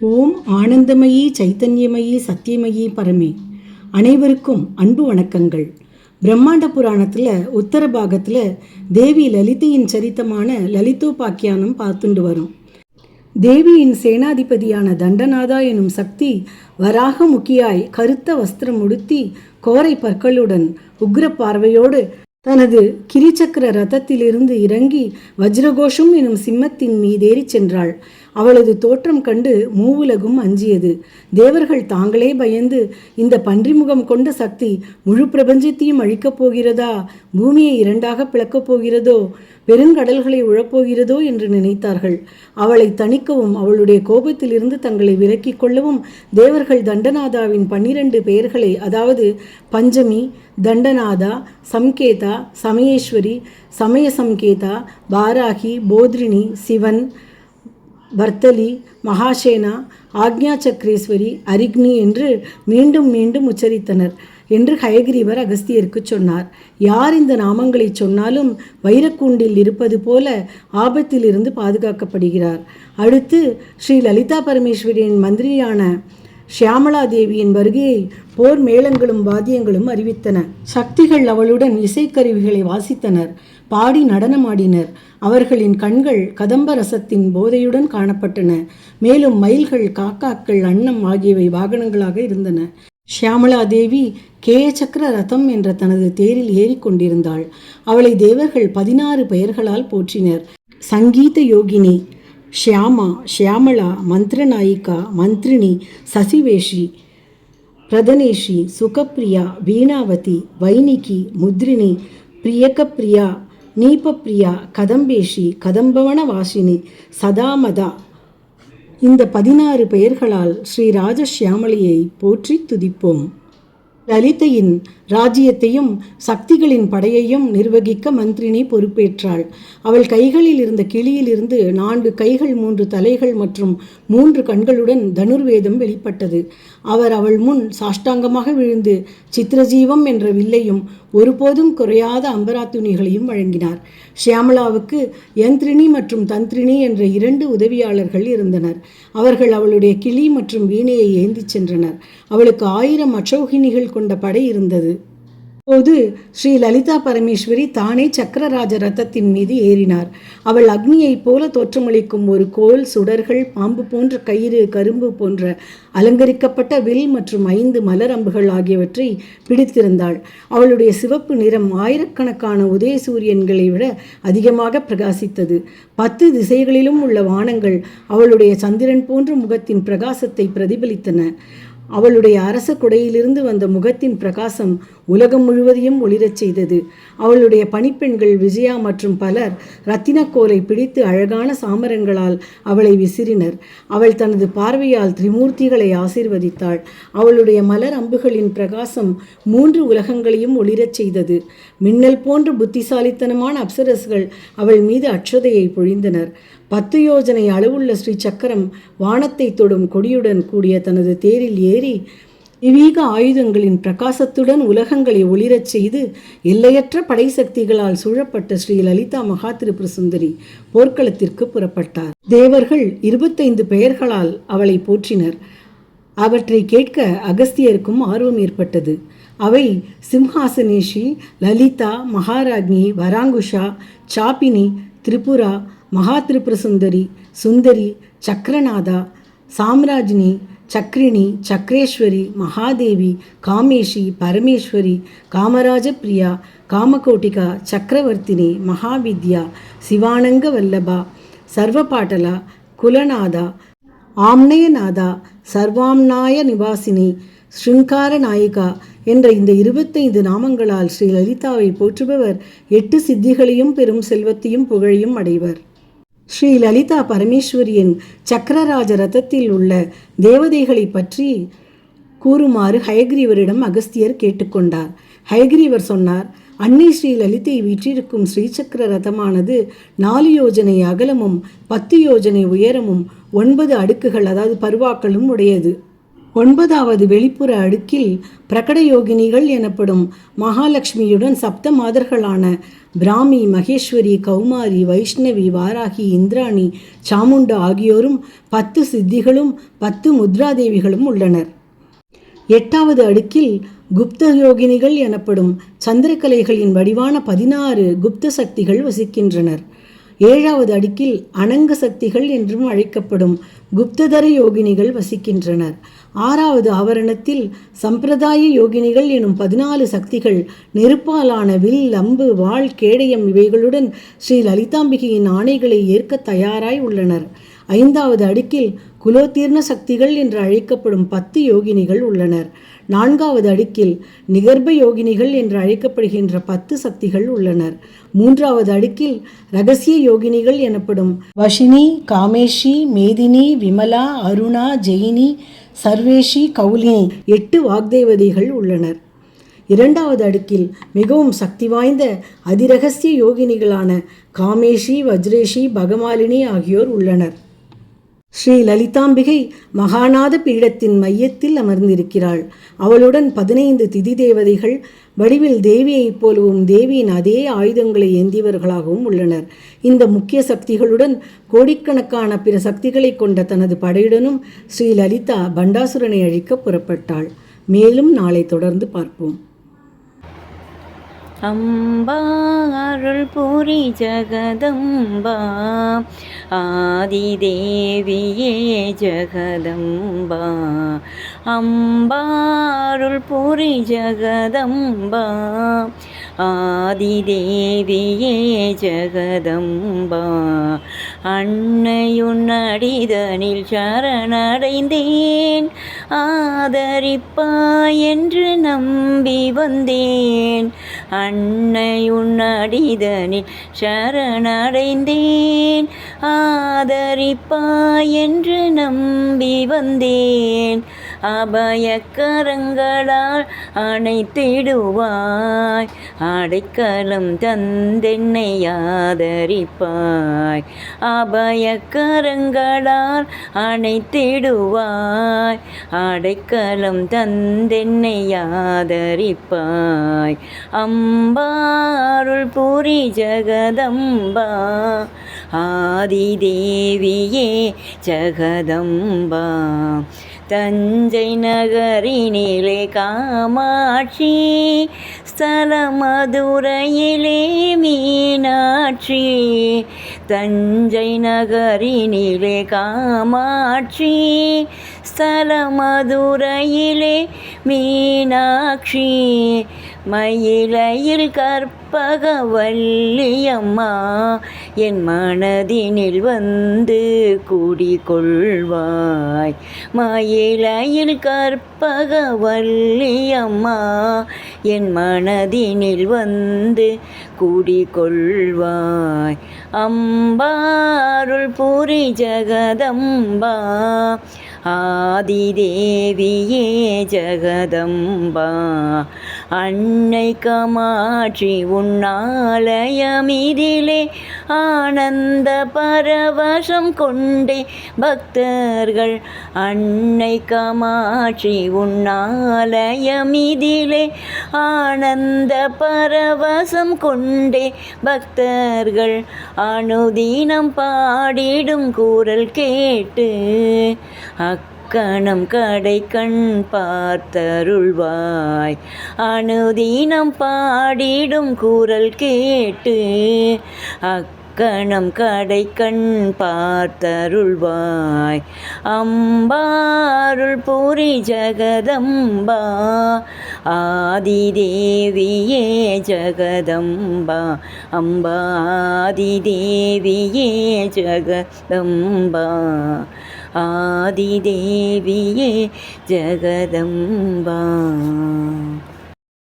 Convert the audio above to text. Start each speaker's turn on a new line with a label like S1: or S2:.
S1: ஓம் ஆனந்தமயி சைத்தன்யமயி சத்தியமயி பரமே. அனைவருக்கும் அன்பு வணக்கங்கள். பிரம்மாண்ட புராணத்தில் உத்தர பாகத்தில் தேவி லலிதையின் சரித்தமான லலிதோபாக்கியானம் பார்த்துண்டு வரும். தேவியின் சேனாதிபதியான தண்டநாதா எனும் சக்தி வராக முக்கியாய் கருத்த வஸ்திரம் உடுத்தி கோரை பற்களுடன் உக்ர பார்வையோடு தனது கிரிச்சக்கர ரதத்திலிருந்து இறங்கி வஜ்ரகோஷம் எனும் சிம்மத்தின் மீதேறிச் சென்றாள். அவளது தோற்றம் கண்டு மூவுலகும் அஞ்சியது. தேவர்கள் தாங்களே பயந்து இந்த பன்றிமுகம் கொண்ட சக்தி முழு பிரபஞ்சத்தையும் அழிக்கப் போகிறதா? பூமியை இரண்டாக பிளக்கப் போகிறதோ? பெருங்கடல்களை உழப்போகிறதோ என்று நினைத்தார்கள். அவளை தணிக்கவும் அவளுடைய கோபத்திலிருந்து தங்களை விலக்கிக் கொள்ளவும் தேவர்கள் தண்டநாதாவின் பன்னிரண்டு பெயர்களை அதாவது பஞ்சமி தண்டநாதா சம்கேதா சமயேஸ்வரி சமய சம்கேதா பாராகி போத்ரிணி சிவன் பர்த்தலி மகாசேனா ஆக்ஞா சக்கரேஸ்வரி அரிக்னி என்று மீண்டும் மீண்டும் உச்சரித்தனர் என்று ஹயகிரீவர் அகஸ்தியருக்கு சொன்னார். யார் இந்த நாமங்களை சொன்னாலும் வைரக்கூண்டில் இருப்பது போல ஆபத்திலிருந்து பாதுகாக்கப்படுகிறார். அடுத்து ஸ்ரீ லலிதா பரமேஸ்வரியின் மந்திரியான ஷியாமலா தேவியின் வருகையை போர் மேளங்களும் வாத்தியங்களும் அறிவித்தன. சக்திகள் அவளுடன் இசைக்கருவிகளை வாசித்தனர். பாடி நடனமாடினர். அவர்களின் கண்கள் கதம்ப ரசத்தின் போதையுடன் காணப்பட்டன. மேலும் மயில்கள் காக்காக்கள் அன்னம் ஆகியவை வாகனங்களாக இருந்தன. ஷியாமலா தேவி கே. சக்கர ரதம் என்ற தனது தேரில் ஏறிக்கொண்டிருந்தாள் அவளை தேவர்கள் பதினாறு பெயர்களால் போற்றினர். சங்கீத யோகினி ஷியாமா ஷியாமளா மந்திரநாயிகா மந்திரினி சசிவேஷி பிரதனேஷி சுகப்பிரியா வீணாவதி வைனிகி முத்ரினி பிரியகப்பிரியா நீபப்பிரியா கதம்பேஷி கதம்பவன வாசினி சதாமதா. இந்த பதினாறு பெயர்களால் ஸ்ரீ ராஜஷியாமளியை போற்றி துதிப்போம். லலிதையின் ராஜ்யத்தையும் சக்திகளின் படையையும் நிர்வகிக்க மந்திரினி பொறுப்பேற்றாள். அவள் கைகளில் இருந்த கிளியிலிருந்து நான்கு கைகள் மூன்று தலைகள் மற்றும் மூன்று கண்களுடன் தனுர்வேதம் வெளிப்பட்டது. அவர் அவள் முன் சாஷ்டாங்கமாக விழுந்து சித்திரஜீவம் என்ற வில்லையும் ஒருபோதும் குறையாத அம்பராத்துணிகளையும் வழங்கினார். ஷியாமலாவுக்கு யந்திரினி மற்றும் தந்திரினி என்ற இரண்டு உதவியாளர்கள் இருந்தனர். அவர்கள் அவளுடைய கிளி மற்றும் வீணையை ஏந்திச் சென்றனர். அவளுக்கு ஆயிரம் அச்சௌகினிகள் கொண்ட படை இருந்தது. அப்போது ஸ்ரீ லலிதா பரமேஸ்வரி தானே சக்கரராஜ ரதத்தின் மீது ஏறினார். அவள் அக்னியைப் போல தோற்றமளிக்கும் ஒரு கோல் சுடர்கள் பாம்பு போன்ற கயிறு கரும்பு போன்ற அலங்கரிக்கப்பட்ட வில் மற்றும் ஐந்து மலரம்புகள் ஆகியவற்றை பிடித்திருந்தாள். அவளுடைய சிவப்பு நிறம் ஆயிரக்கணக்கான உதய சூரியன்களை விட அதிகமாக பிரகாசித்தது. பத்து திசைகளிலும் உள்ள வானங்கள் அவளுடைய சந்திரன் போன்ற முகத்தின் பிரகாசத்தை பிரதிபலித்தன. அவளுடைய அரச குடையிலிருந்து வந்த முகத்தின் பிரகாசம் உலகம் முழுவதையும் ஒளிரச் செய்தது. அவளுடைய பணிப்பெண்கள் விஜயா மற்றும் பலர் ரத்தினக்கோலை பிடித்து அழகான சாமரங்களால் அவளை விசிறினர். அவள் தனது பார்வையால் திரிமூர்த்திகளை ஆசீர்வதித்தாள். அவளுடைய மலர் அம்புகளின் பிரகாசம் மூன்று உலகங்களையும் ஒளிரச் செய்தது. மின்னல் போன்ற புத்திசாலித்தனமான அப்சரஸ்கள் அவள் மீது அட்சதையை பொழிந்தனர். பத்து யோஜனை அளவுள்ள ஸ்ரீ சக்கரம் வானத்தை தொடும் கொடியுடன் கூடிய தனது தேரில் ஏறி தெய்வீக ஆயுதங்களின் பிரகாசத்துடன் உலகங்களை ஒளிரச் செய்து எல்லையற்ற படை சக்திகளால் சூழப்பட்ட ஸ்ரீ லலிதா மகா திரிபுர சுந்தரி போர்க்களத்திற்கு புறப்பட்டார். தேவர்கள் இருபத்தைந்து பெயர்களால் அவளை போற்றினர். அவற்றை கேட்க அகஸ்தியருக்கும் ஆர்வம் ஏற்பட்டது. அவை சிம்ஹாசனேஷி லலிதா மகாராஜ்னி வராங்குஷா சாப்பினி திரிபுரா மகா திரிபுர சுந்தரி சுந்தரி சக்கரநாதா சாம்ராஜ்னி சக்ரிணி சக்ரேஸ்வரி மகாதேவி காமேஷி பரமேஸ்வரி காமராஜ பிரியா காமகோட்டிகா சக்கரவர்த்தினி மகாவித்யா சிவானங்க வல்லபா சர்வபாட்டலா குலநாதா ஆம்னயநாதா சர்வாம்நாய நிவாசினி ஸ்ருங்கார நாயிகா என்ற இந்த இருபத்தைந்து நாமங்களால் ஸ்ரீ லலிதாவை போற்றுபவர் எட்டு சித்திகளையும் பெரும் செல்வத்தையும் புகழையும் அடைவர். ஸ்ரீ லலிதா பரமேஸ்வரியின் சக்கரராஜ ரதத்தில் உள்ள தேவதைகளை பற்றி கூறுமாறு ஹயக்ரீவரிடம் அகஸ்தியர் கேட்டுக்கொண்டார். ஹயக்ரீவர் சொன்னார் அன்னை ஸ்ரீ லலிதை வீற்றிருக்கும் ஸ்ரீசக்கர ரதமானது நாலு யோஜனை அகலமும் பத்து யோஜனை உயரமும் ஒன்பது அடுக்குகள் அதாவது பருவாக்களும் உடையது. ஒன்பதாவது வெளிப்புற அடுக்கில் பிரகட யோகினிகள் எனப்படும் மகாலட்சுமியுடன் சப்த மாதர்களான பிராமி மகேஸ்வரி கௌமாரி வைஷ்ணவி வாராகி இந்திராணி சாமுண்டா ஆகியோரும் பத்து சித்திகளும் பத்து முத்ராதேவிகளும் உள்ளனர். எட்டாவது அடுக்கில் குப்த யோகினிகள் எனப்படும் சந்திரக்கலைகளின் வடிவான பதினாறு குப்த சக்திகள் வசிக்கின்றனர். ஏழாவது அடுக்கில் அனங்க சக்திகள் என்றும் அழைக்கப்படும் குப்ததர யோகினிகள் வசிக்கின்றனர். ஆறாவது ஆவரணத்தில் சம்பிரதாய யோகினிகள் எனும் பதினாலு சக்திகள் நெருப்பாலான வில் அம்பு வாள் கேடயம் இவைகளுடன் ஸ்ரீ லலிதாம்பிகையின் ஆணைகளை ஏற்க தயாராய் உள்ளனர். ஐந்தாவது அடுக்கில் குலோத்தீர்ண சக்திகள் என்று அழைக்கப்படும் பத்து யோகினிகள் உள்ளனர். நான்காவது அடுக்கில் நிகர்ப யோகினிகள் என்று அழைக்கப்படுகின்ற பத்து சக்திகள் உள்ளனர். மூன்றாவது அடுக்கில் ரகசிய யோகினிகள் எனப்படும் வஷினி காமேஷி மேதினி விமலா அருணா ஜெயினி சர்வேஷி கௌலினி எட்டு வாக்தேவதைகள் உள்ளனர். இரண்டாவது அடுக்கில் மிகவும் சக்தி வாய்ந்த அதிரகசிய யோகினிகளான காமேஷி வஜ்ரேஷி பகமாலினி ஆகியோர் உள்ளனர். ஸ்ரீ லலிதாம்பிகை மகாநாத பீடத்தின் மையத்தில் அமர்ந்திருக்கிறாள். அவளுடன் பதினைந்து திதி தேவதைகள் வடிவில் தேவியைப் போலவும் தேவியின் அதே ஆயுதங்களை ஏந்தியவர்களாகவும் உள்ளனர். இந்த முக்கிய சக்திகளுடன் கோடிக்கணக்கான பிற சக்திகளை கொண்ட தனது படையுடனும் ஸ்ரீ லலிதா பண்டாசுரனை அழிக்க புறப்பட்டாள். மேலும் நாளை தொடர்ந்து பார்ப்போம்.
S2: அம்பா அருள் பூரி ஜகதம்பா ஆதிதேவியே ஜகதம்பா. அம்பா அருள் பூரி ஜகதம்பா ஆதிதேவியே ஜகதம்பா. அன்னையுன்னடிதனில் சரணடைந்தேன் ஆதரிப்பா என்று நம்பி வந்தேன். அன்னை உன்னடிதனில் சரணடைந்தேன். ஆதரிப்பா என்று நம்பி வந்தேன். அபயக்கரங்களால் அணைத்திடுவாய். அடைக்கலம் தந்தென்னை ஆதரிப்பாய். அபயக்கரங்களால் அணைத்திடுவாய். அடைக்கலம் தந்தென்னை ஆதரிப்பாய். அம்பாருள் புரி ஜகதம்பா. ஆதிதேவியே ஜகதம்பா. தஞ்சை நகரினிலே காமாட்சி ஸ்தல மதுரையிலே மீனாட்சி. தஞ்சை நகரினிலே காமாட்சி ஸ்தல மதுரையிலே மீனாட்சி. மயிலையில் கற்பகவல்லியம்மா என் மனதினில் வந்து கூடிக்கொள்வாய் மயிலையில் கற்பகவல்லியம்மா என் மனதினில் வந்து கூடிக்கொள்வாய் அம்பாருள் பூரி ஜகதம்பா ஆதிதேவியே ஜகதம்பா அன்னை கமாட்சி உன்னாலயமிதிலே ஆனந்த பரவசம் கொண்டே பக்தர்கள் அன்னை கமாட்சி உன்னாலயமிதிலே ஆனந்த பரவசம் கொண்டே பக்தர்கள் அனுதீனம் பாடிடும் கூறல் கேட்டு அக் அக்கணம் கடை கண் பார்த்தருள்வாய். அனுதீனம் பாடிடும் கூறல் கேட்டு அக்கணம் கடை கண் பார்த்தருள்வாய். அம்பாருள் புரி ஜகதம்பா ஆதிதேவியே ஜகதம்பா. அம்பாதிதேவியே ஜகதம்பா. ஆதிதேவியே ஜகதம்பா